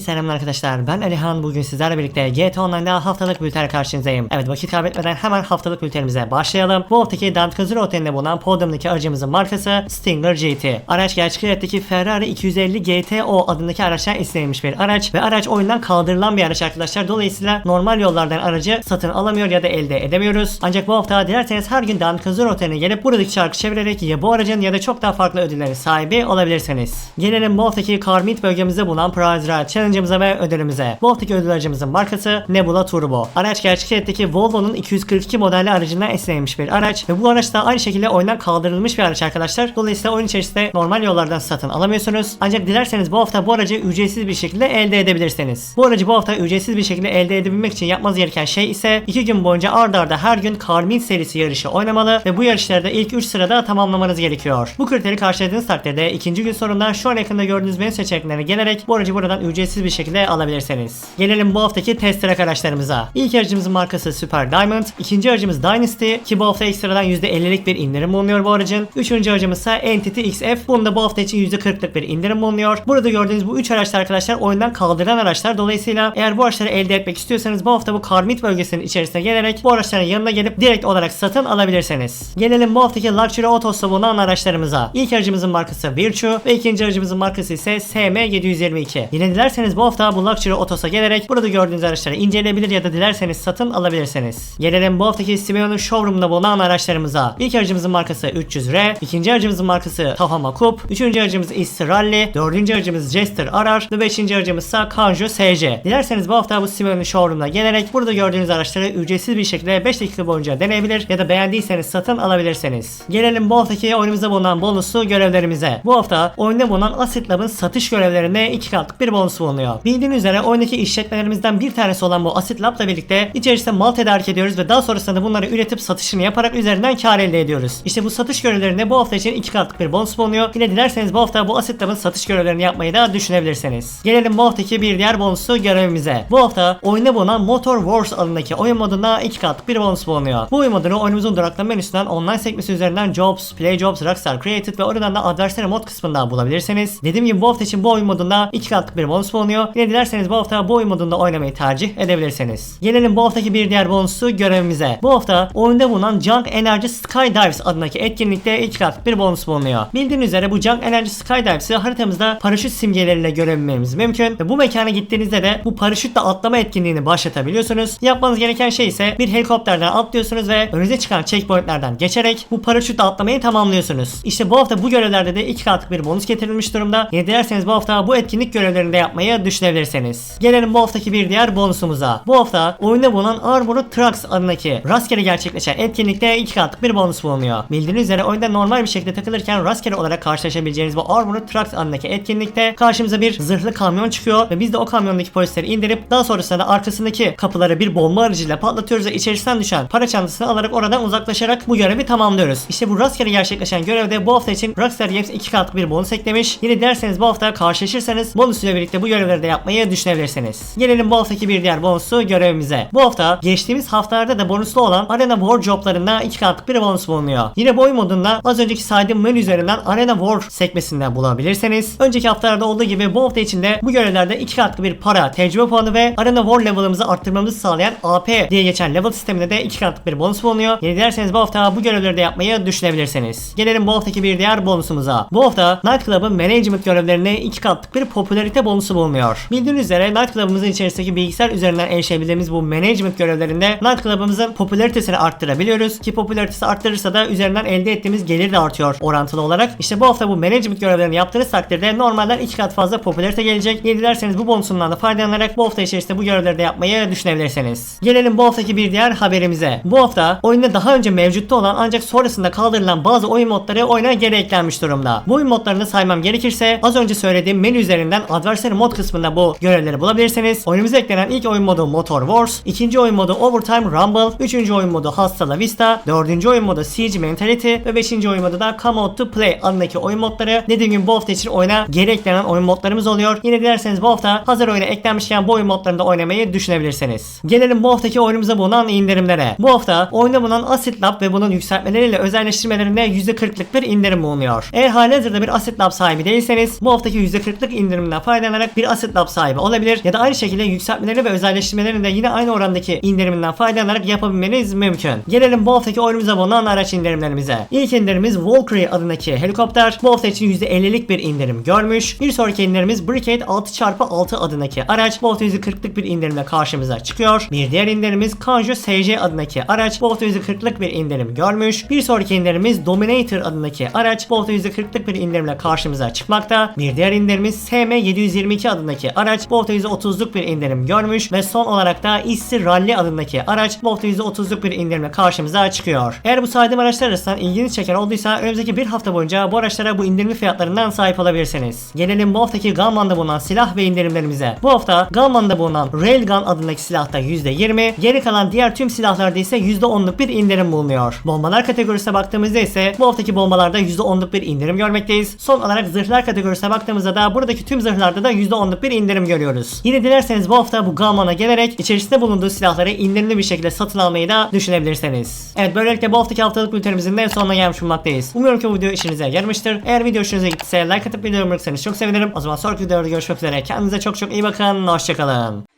Selamlar arkadaşlar. Ben Alihan. Bugün sizlerle birlikte GTA Online'da haftalık bültenle karşınızdayım. Evet vakit kaybetmeden hemen haftalık bültenimize başlayalım. Bu haftaki Dantkazır Oteli'nde bulunan Podium'daki aracımızın markası Stinger GT. Araç gerçek hayattaki Ferrari 250 GTO adındaki araçtan esinlenmiş bir araç ve araç oyundan kaldırılan bir araç arkadaşlar. Dolayısıyla normal yollardan aracı satın alamıyor ya da elde edemiyoruz. Ancak bu hafta dilerseniz her gün Dantkazır Oteli'ne gelip buradaki çarkı çevirerek ya bu aracın ya da çok daha farklı ödüllerin sahibi olabilirsiniz. Gelelim bu haftaki Karmit bölgemizde bulunan Prize Ride Challenge'ımıza ve ödülümüze. Bu haftaki ödül aracımızın markası Nebula Turbo. Araç gerçek hayattaki Volvo'nun 242 modelli aracından esinlenmiş bir araç ve bu araç da aynı şekilde oyundan kaldırılmış bir araç arkadaşlar. Dolayısıyla oyun içerisinde normal yollardan satın alamıyorsunuz. Ancak dilerseniz bu hafta bu aracı ücretsiz bir şekilde elde edebilirsiniz. Bu aracı bu hafta ücretsiz bir şekilde elde edebilmek için yapmanız gereken şey ise 2 gün boyunca ardarda arda her gün Karmit serisi yarışı oynamalı ve bu yarışlarda ilk 3 sırada tamamlamanız gerekiyor. Bu kriteri karşıladığınız takdirde ikinci gün sonunda şu an yakında gördüğünüz menü seçeneklerine gelerek bu aracı buradan ücretsiz bir şekilde alabilirsiniz. Gelelim bu haftaki test track araçlarımıza. İlk aracımızın markası Super Diamond, ikinci aracımız Dynasty ki bu hafta ekstradan %50'lik bir indirim bulunuyor bu aracın. Üçüncü aracımız ise Entity XF. Bunda bu hafta için %40'lık bir indirim bulunuyor. Burada gördüğünüz bu üç araçlar arkadaşlar oyundan kaldıran araçlar. Dolayısıyla eğer bu araçları elde etmek istiyorsanız bu hafta bu Karmit bölgesinin içerisine gelerek bu araçların yanına gelip direkt olarak satın alabilirsiniz. Gelelim bu haftaki Luxury Autos'ta bulunan araçlarımıza. İlk aracımızın markası Virtue ve ikinci aracımızın markası ise SM722. Yine dilerseniz bu hafta bu Luxury Autos'a gelerek burada gördüğünüz araçları inceleyebilir ya da dilerseniz satın alabilirsiniz. Gelelim bu haftaki Simeon'un showroom'da bulunan araçlarımıza. İlk aracımızın markası 300R, ikinci aracımızın markası Tahama Coupe, üçüncü aracımız Easter Rally, dördüncü aracımız Jester Arar ve beşinci aracımız ise Kanjo SC. Dilerseniz bu hafta bu Simeon'un showroom'una gelerek burada gördüğünüz araçları ücretsiz bir şekilde 5 dakika boyunca deneyebilir ya da beğendiyseniz satın alabilirsiniz. Gelelim bu haftaki oyunumuza bulunan bonuslu görevlerimize. Bu hafta oyunda bulunan Acid Lab'ın satış görevlerine 2 katlık bir bonus bulunuyor. Bildiğiniz üzere oyundaki işletmelerimizden bir tanesi olan bu Acid Lab'la birlikte içerisinde mal tedarik ediyoruz ve daha sonrasında bunları üretip satışını yaparak üzerinden kar elde ediyoruz. İşte bu satış görevlerinde bu hafta için 2 katlık bir bonus bulunuyor. Yine dilerseniz bu hafta bu Acid Lab'ın satış görevlerini yapmayı da düşünebilirsiniz. Gelelim bu haftaki bir diğer bonuslu görevimize. Bu hafta oyunda bulunan Motor Wars adındaki oyun modunda 2 katlık bir bonus bulunuyor. Bu oyun modunu oyunumuzun duraklama menüsünden online sekmesi üzerinden Jobs, Play Jobs, Rockstar Created ve oradan da Adversary mod kısmından bulabilirsiniz. Dediğim gibi bu hafta için bu oyun modunda 2 katlık bir bonus bulunuyor. Yine dilerseniz bu hafta bu oyun modunda oynamayı tercih edebilirsiniz. Gelelim bu haftaki bir diğer bonuslu görevimize. Bu hafta oyunda bulunan Junk Energy Skydives adındaki etkinlikte 2 katlık bir bonus bulunuyor. Bildiğiniz üzere bu Junk Energy Skydives'i haritamızda paraşüt simgeleriyle görebilmemiz mümkün ve bu mekana gittiğinizde de bu paraşütle atlama etkinliğini başlatabiliyorsunuz. Yapmanız gereken şey ise bir helikopterden atlıyorsunuz ve önünüze çıkan checkpointlerden geçerek bu paraşütle atlamayı tamamlıyorsunuz. İşte bu hafta bu görevlerde de 2 katlık bir bonus getirilmiş durumda. Yine dilerseniz bu hafta bu etkinlik görevlerini de yapmayı düşünebilirsiniz. Gelelim bu haftaki bir diğer bonusumuza. Bu hafta oyunda bulunan Armored Trucks adındaki rastgele gerçekleşen etkinlikte 2 katlık bir bonus bulunuyor. Bildiğiniz üzere oyunda normal bir şekilde takılırken rastgele olarak karşılaşabileceğiniz bu Armored Trucks adındaki etkinlikte karşımıza bir zırhlı kamyon çıkıyor ve biz de o kamyondaki polisleri indirip daha sonrasında da arkasındaki kapıları bir bomba aracıyla patlatıyoruz ve içerisinden düşen para çantasını alarak oradan uzaklaşarak bu görevi tamamlıyoruz. İşte bu rastgele gerçekleşen görevde bu hafta için Rockstar Games 2 katlık bir bonus eklemiş. Yine derseniz bu hafta karşılaşırsanız bonus ile birlikte bu görevleri yapmayı düşünebilirsiniz. Gelelim bu haftaki bir diğer bonusu görevimize. Bu hafta geçtiğimiz haftalarda da bonuslu olan Arena War joblarında 2 katlık bir bonus bulunuyor. Yine bu oyun modunda az önceki saydığım menü üzerinden Arena War sekmesinden bulabilirsiniz. Önceki haftalarda olduğu gibi bu hafta içinde bu görevlerde 2 katlı bir para, tecrübe puanı ve Arena War level'ımızı arttırmamızı sağlayan AP diye geçen level sisteminde de 2 katlık bir bonus bulunuyor. Yine dilerseniz bu hafta bu görevleri de yapmayı düşünebilirsiniz. Gelelim bu haftaki bir diğer bonusumuza. Bu hafta Night Club'ın management görevlerine 2 katlık bir popülarite bonusu bulunuyor. Bildiğiniz üzere Night Club'ımızın içerisindeki bilgisayar üzerinden erişebildiğimiz bu management görevlerinde Night Club'ımızın popülaritesini arttırabiliyoruz. Ki popülaritesi arttırırsa da üzerinden elde ettiğimiz gelir de artıyor orantılı olarak. İşte bu hafta bu management görevlerini yaptığınız takdirde normalden 2 kat fazla popülarite gelecek. Yine dilerseniz bu bonusundan da faydalanarak bu hafta içerisinde bu görevleri de yapmayı düşünebilirsiniz. Gelelim bu haftaki bir diğer haberimize. Bu hafta oyunda daha önce mevcutta olan ancak sonrasında kaldırılan bazı oyun modları oyuna geri eklenmiş durumda. Bu oyun modlarını saymam gerekirse az önce söylediğim menü üzerinden Adversary mod kısmında bu görevleri bulabilirsiniz. Oyunumuza eklenen ilk oyun modu Motor Wars, ikinci oyun modu Overtime Rumble, üçüncü oyun modu Hasta La Vista, dördüncü oyun modu Siege Mentality ve beşinci oyun modu da Come Out to Play adındaki oyun modları dediğim gibi bu hafta için oyuna geri eklenen oyun modlarımız oluyor. Yine dilerseniz bu hafta hazır oyuna eklenmişken bu oyun modlarını da oynamayı düşünebilirsiniz. Gelelim bu haftaki oyunumuza bulunan indirimlere. Bu hafta oyunda bulunan Acid Lab ve bunun yükseltmeleriyle özelleştirmelerinde %40'lık bir indirim bulunuyor. Eğer halihazırda bir Acid Lab sahibi değilseniz bu haftaki %40'lık indirimden faydalanarak bir Asset Lab sahibi olabilir ya da aynı şekilde yükseltmeleri ve özelleştirmelerini de yine aynı orandaki indiriminden faydalanarak yapabilmeniz mümkün. Gelelim bu haftaki oyunumuza bulunan araç indirimlerimize. İlk indirimimiz Valkyrie adındaki helikopter bu hafta için %50'lik bir indirim görmüş. Bir sonraki indirimimiz Brigade 6x6 adındaki araç bu hafta %40'lık bir indirimle karşımıza çıkıyor. Bir diğer indirimimiz Kanjo SC adındaki araç bu hafta %40'lık bir indirim görmüş. Bir sonraki indirimimiz Dominator adındaki araç bu hafta %40'lık bir indirimle karşımıza çıkmakta. Bir diğer indirimiz SM722 adındaki araç hafta %30'luk bir indirim görmüş ve son olarak da Issi Rally adındaki araç hafta %30'luk bir indirimle karşımıza çıkıyor. Eğer bu saydığım araçlar arasından ilginizi çeken olduysa önümüzdeki bir hafta boyunca bu araçlara bu indirimli fiyatlarından sahip olabilirsiniz. Gelelim bu haftaki Gunman'da bulunan silah ve indirimlerimize. Bu hafta Gunman'da bulunan Railgun adındaki silahta %20, geri kalan diğer tüm silahlarda ise %10'luk bir indirim bulunuyor. Bombalar kategorisine baktığımızda ise bu haftaki bombalarda %10'luk bir indirim görmekteyiz. Son olarak zırhlar kategorisine baktığımızda da buradaki tüm zırhlarda da %10'luk bir indirim görüyoruz. Yine dilerseniz bu hafta bu Gunman'a gelerek içerisinde bulunduğu silahları indirimli bir şekilde satın almayı da düşünebilirsiniz. Evet böylelikle bu haftaki haftalık bültenimizin de sonuna gelmiş bulunmaktayız. Umuyorum ki bu video işinize yaramıştır. Eğer video hoşunuza gittiyse like atıp videomu bırakırsanız çok sevinirim. O zaman sonraki videoda görüşmek üzere. Kendinize çok çok iyi bakın. Hoşçakalın.